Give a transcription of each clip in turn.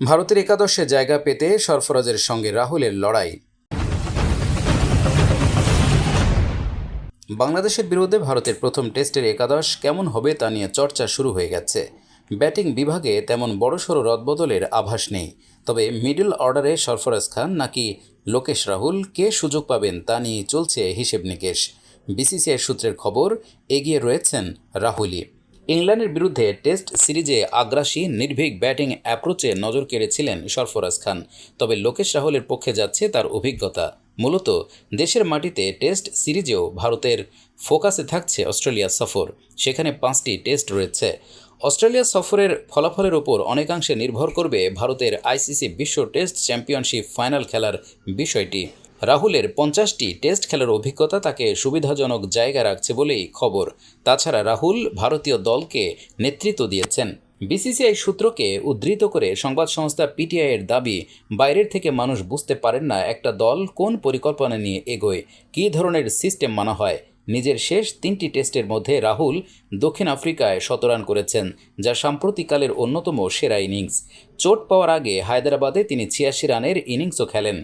ভারতের একাদশে জায়গা পেতে সরফরাজের সঙ্গে রাহুলের লড়াই। বাংলাদেশের বিরুদ্ধে ভারতের প্রথম টেস্টের একাদশ কেমন হবে তা নিয়ে চর্চা শুরু হয়ে গেছে। ব্যাটিং বিভাগে তেমন বড়সড় রদবদলের আভাস নেই। তবে মিডল অর্ডারে সরফরাজ খান নাকি লোকেশ রাহুল কে সুযোগ পাবেন তা নিয়ে চলছে হিসেব নিকেশ। বিসিসিআই সূত্রের খবর, এগিয়ে রয়েছেন রাহুলই। ইংল্যান্ডের বিরুদ্ধে টেস্ট সিরিজে আগ্রাসী নির্ভীক ব্যাটিং অ্যাপ্রোচে নজর কেড়েছিলেন সরফরাজ খান, তবে লোকেশ রাহুলের পক্ষে যাচ্ছে তার অভিজ্ঞতা। মূলত দেশের মাটিতে টেস্ট সিরিজেও ভারতের ফোকাসে থাকছে অস্ট্রেলিয়া সফর, সেখানে পাঁচটি টেস্ট রয়েছে। অস্ট্রেলিয়া সফরের ফলাফলের ওপর অনেকাংশে নির্ভর করবে ভারতের আইসিসি বিশ্ব টেস্ট চ্যাম্পিয়নশিপ ফাইনাল খেলার বিষয়টি। রাহুলের পঞ্চাশটি টেস্ট খেলার অভিজ্ঞতা তাকে সুবিধাজনক জায়গা রাখছে বলেই খবর। তাছাড়া রাহুল ভারতীয় দলকে নেতৃত্ব দিয়েছেন। বিসিসিআই সূত্রকে উদ্ধৃত করে সংবাদ সংস্থা পিটিআইয়ের দাবি, বাইরের থেকে মানুষ বুঝতে পারেন না একটা দল কোন পরিকল্পনা নিয়ে এগোয়, কী ধরনের সিস্টেম মানা হয়। নিজের শেষ তিনটি টেস্টের মধ্যে রাহুল দক্ষিণ আফ্রিকায় শতরান করেছেন, যা সাম্প্রতিককালের অন্যতম সেরা ইনিংস। চোট পাওয়ার আগে হায়দ্রাবাদে তিনি ছিয়াশি রানের ইনিংসও খেলেন।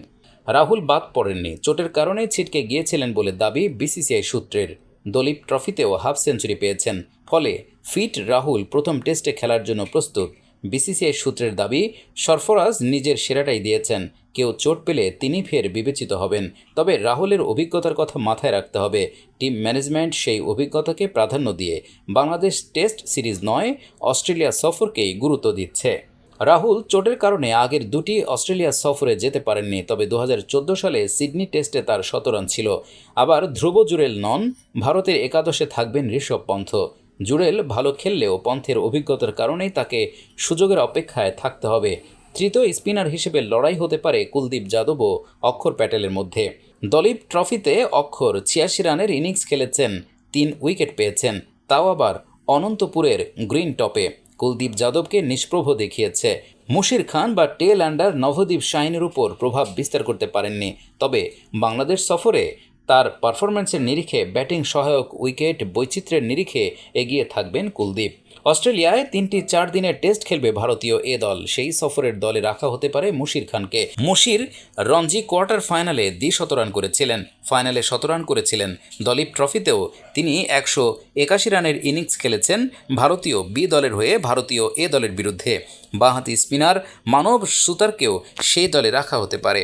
রাহুল বাদ পড়েননি। চোটের কারণে ছিটকে গিয়েছিলেন বলে দাবি বিসিসিআই সূত্রের। দলীপ ট্রফিতেও হাফ সেঞ্চুরি পেয়েছেন। ফলে ফিট রাহুল প্রথম টেস্টে খেলার জন্য প্রস্তুত। বিসিসিআই সূত্রের দাবি, সরফরাজ নিজের সেরাটাই দিয়েছেন। কেউ চোট পেলে তিনি ফের বিবেচিত হবেন। তবে রাহুলের অভিজ্ঞতার কথা মাথায় রাখতে হবে। টিম ম্যানেজমেন্ট সেই অভিজ্ঞতাকে প্রাধান্য দিয়ে বাংলাদেশ টেস্ট সিরিজ নয়, অস্ট্রেলিয়া সফরকেই গুরুত্ব দিচ্ছে। রাহুল চোটের কারণে আগের দুটি অস্ট্রেলিয়া সফরে যেতে পারেননি, তবে দু হাজার চোদ্দ সালে সিডনি টেস্টে তার শতরান ছিল। আবার ধ্রুব জুরেল নন, ভারতের একাদশে থাকবেন ঋষভ পন্থ। জুরেল ভালো খেললেও পন্থের অভিজ্ঞতার কারণেই তাকে সুযোগের অপেক্ষায় থাকতে হবে। তৃতীয় স্পিনার হিসেবে লড়াই হতে পারে কুলদীপ যাদব ও অক্ষর প্যাটেলের মধ্যে। দলীপ ট্রফিতে অক্ষর ছিয়াশি রানের ইনিংস খেলেছেন, তিন উইকেট পেয়েছেন, তাও আবার অনন্তপুরের গ্রিন টপে। কুলদীপ যাদবকে নিষ্প্রভ দেখিয়েছে। মুশির খান বা টেল অ্যান্ডার নভদীপ শাইনের উপর প্রভাব বিস্তার করতে পারেননি। তবে বাংলাদেশ সফরে তার পারফরম্যান্সের নিরিখে ব্যাটিং সহায়ক উইকেট বৈচিত্র্যের নিরিখে এগিয়ে থাকবেন কুলদীপ। অস্ট্রেলিয়ায় তিনটি চার দিনের টেস্ট খেলবে ভারতীয় এ দল। সেই সফরের দলে রাখা হতে পারে মুশির খানকে। মুশির রঞ্জি কোয়ার্টার ফাইনালে দ্বি শতরান করেছিলেন। ফাইনালে শতরান করেছিলেন দলীপ ট্রফিতেও। তিনি একশো একাশি রানের ইনিংস খেলেছেন ভারতীয় বি দলের হয়ে ভারতীয় এ দলের বিরুদ্ধে। বাঁহাতি স্পিনার মানব সুতারকেও সেই দলে রাখা হতে পারে।